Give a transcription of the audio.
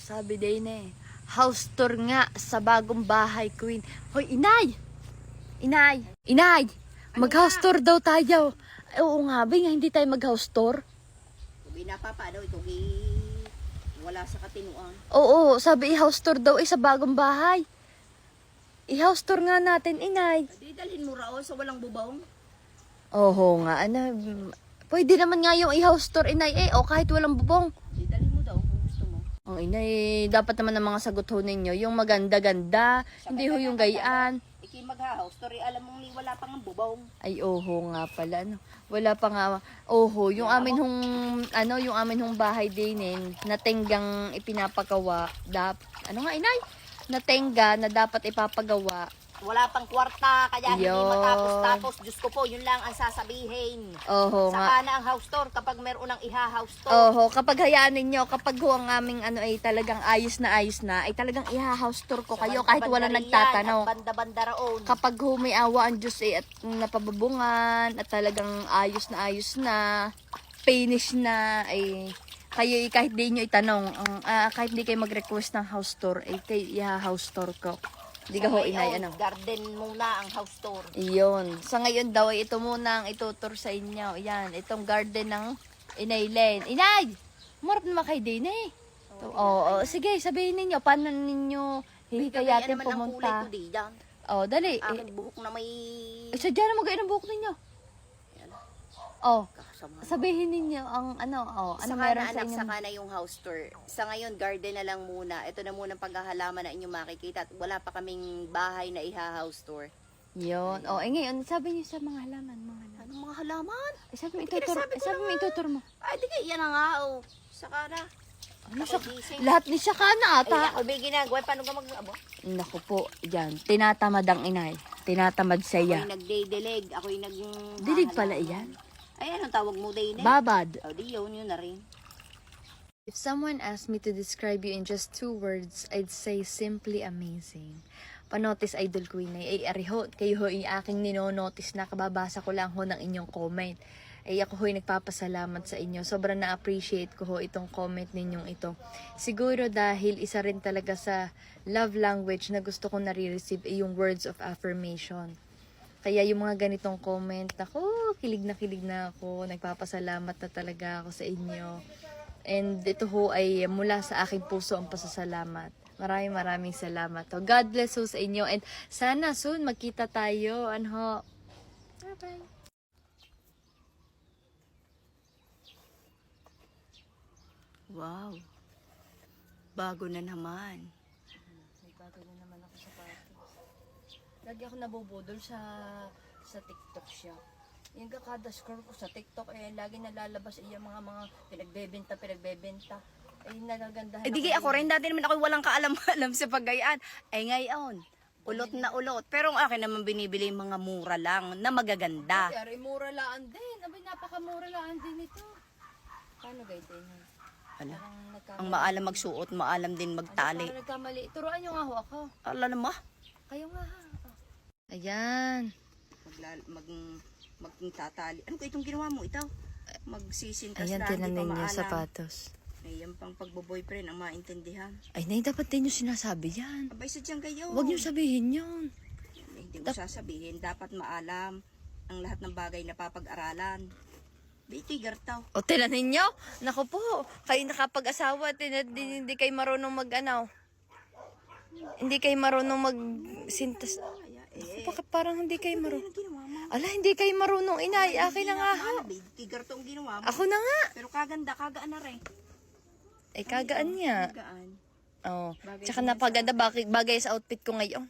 Sabi din eh, house tour nga sa bagong bahay, Queen. Hoy, inay! Inay! Inay! Mag-house tour daw tayo. Oo nga, ba nga hindi tayo mag-house tour? Tugi na papa daw, itugi wala sa katinuan. Oo, sabi i-house tour daw eh sa bagong bahay. I-house tour nga natin, inay. Di dalhin mo raon sa walang bubong. Oo nga, ano, pwede naman nga yung i-house tour, inay eh, o kahit walang bubong. Di dalhin mo daw kung gusto mo. Ang inay, dapat naman ang mga sagot ho ninyo, yung maganda-ganda, hindi ho yung gayaan. Iki magha-house story, alam mong ni wala pang ang bubong. Ay, oho nga pala, no. Wala pa nga, oho, yung amin hong, ano, yung amin hong bahay din, eh, na tenggang ipinapagawa, dap, ano nga, inay? Na tengga na dapat ipapagawa. Wala pang kwarta, kaya hindi matapos-tapos. Diyos ko po, yun lang ang sasabihin. Oho nga. Saka na ang house tour kapag meron ng iha-house tour. Oho, kapag hayaan ninyo, kapag ho ang aming ano ay talagang ayos na ayos na, ay talagang iha-house tour ko kayo kahit wala nagtatanong. At banda-banda raon. Kapag ho may awa ang Diyos eh, at napababungan, at talagang ayos na ayos na, finish na, ay kayo eh, kahit di nyo itanong, ang, ah, kahit di kayo mag-request ng house tour, ay kayo iha-house tour ko. Di ka ho inay, ano? Garden muna ang house tour. Iyon. Sa ngayon daw, ito muna ang itutur sa inyo. Yan, itong garden ng Inay Len. Inay! Marap naman kayo din eh. Oo, oh, sige, sabihin ninyo, paano ninyo hihikayatin naman ang kulay pumunta? ko di dyan. Oh, dali. Eh, Akin buhok na may eh, sadya na mag ng buhok ninyo. Oh, kakasama. sabihin ninyo ang ano, oh, ano Saka meron na sa anak, inyo? saka na yung house tour. Sa ngayon, garden na lang muna. Ito na muna ang paghahalaman na inyong makikita. At wala pa kaming bahay na iha-house tour. Yun. Oh, eh ngayon, sabi niyo sa mga halaman, mga halaman. Anong mga halaman? Eh, sabi mo Hindi, itutur, sabi eh, ko sabi mo itutur mo. Ay, di kaya yan na nga, oh. Saka na. Ano siya? gising. Lahat ni siya ka na Ay, ata. ako may ginagawa. Paano ka mag-abo? Naku po, yan. Tinatamad ang inay. Tinatamad Ako'y siya. nagdidilig. Ako'y nag... Dilig pala iyan. Ay, anong tawag mo din eh? Babad. O, di yun, yun na rin. If someone asked me to describe you in just two words, I'd say simply amazing. Panotis Idol Queen ay, ay ariho, kayo ho ay aking ninonotice na kababasa ko lang ho ng inyong comment. Ay ako ho'y nagpapasalamat sa inyo. Sobrang na-appreciate ko ho itong comment ninyong ito. Siguro dahil isa rin talaga sa love language na gusto ko nare-receive ay yung words of affirmation. Kaya yung mga ganitong comment, ako, kilig na kilig na ako. Nagpapasalamat na talaga ako sa inyo. And ito ho ay mula sa aking puso ang pasasalamat. Maraming maraming salamat. ho. God bless ho sa inyo. And sana soon magkita tayo. Ano ho? Bye-bye. Wow. Bago na naman. May bago na naman ako sa patos. Lagi ako nabubudol sa sa TikTok siya. Yung kada scroll ko sa TikTok, eh, lagi nalalabas iya mga mga pinagbebenta, pinagbebenta. Eh, nagagandahan Eh, di ako rin. Dati naman ako walang kaalam-alam sa paggayaan. Eh, ngayon, ulot na ulot. Pero ang akin naman binibili yung mga mura lang na magaganda. Pero mura laan din. Abay, napakamura laan din ito. Paano guys din? Ano? Ang maalam magsuot, maalam din Ano, magtali. parang nagkamali. Turuan nyo nga ho ako. Ala na ma. Kayo nga ha. Ayan. Maglal, mag, magtatali. Ano ko itong ginawa mo? Ito? Magsisintas Ayan, pa tinanin niyo maalam. sapatos. Eh, yan pang pagbo-boyfriend ang maintindihan. Ay, nay, dapat din nyo sinasabi yan. Abay, sadyang kayo. Huwag nyo sabihin yun. Eh, Hindi mo sasabihin. Dapat maalam ang lahat ng bagay na papag-aralan. Biti, gartaw. O, tinanin nyo? Naku po, kayo nakapag-asawa, tina- di- hindi kayo marunong mag, ano, hindi kayo marunong mag-sintas. Eh, Bakit parang hindi kayo ano marunong? Ala, hindi kayo marunong, inay. Akin na nga ho. Biti, gartaw ang ginawa mo. Ako na nga. Pero kaganda, kagaan na rin. Eh, kagaan niya. Kagaan. Oh. Bagay Tsaka napaganda, bakit bagay sa outfit ko ngayon.